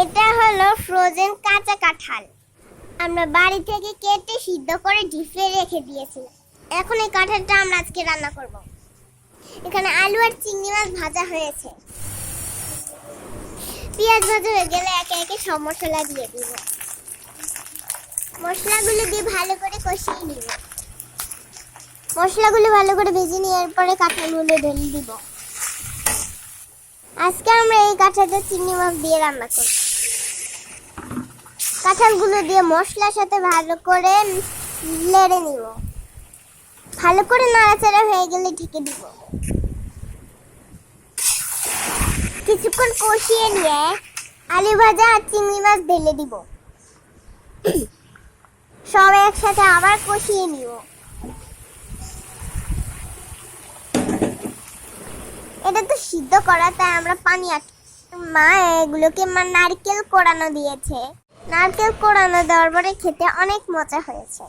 এটা হলো ফ্রোজেন কাঁচা কাঁঠাল। আমরা বাড়ি থেকে কেটে সিদ্ধ করে ডিপে রেখে দিয়েছিলাম। এখন এই কাঁঠালটা আমরা আজকে রান্না করব। এখানে আলু আর চিংড়ি মাছ ভাজা হয়েছে। পেঁয়াজ ভাজা হয়ে গেলে একে একে সব মশলা দিয়ে দিব। মশলাগুলো দিয়ে ভালো করে কষিয়ে নিব। মশলাগুলো ভালো করে ভেজে নেওয়ার পরে কাঁঠালগুলো ঢেলে দিব। আজকে আমরা এই কাঁঠালটা চিংড়ি মাছ দিয়ে রান্না করব। কাঁঠালগুলো দিয়ে মশলার সাথে ভালো করে লেড়ে নিব। ভালো করে নাড়াচাড়া হয়ে গেলে ঢেকে দিব। কিছুক্ষণ কষিয়ে নিয়ে আলু ভাজা আর চিংড়ি মাছ ঢেলে দিব। সব একসাথে আবার কষিয়ে নিব। এটা তো সিদ্ধ করা, তাই আমরা পানি আট মা এগুলোকে মা নারকেল কোড়ানো দিয়েছে। নারকেল কোড়ানো দরবারে খেতে অনেক মজা হয়েছে।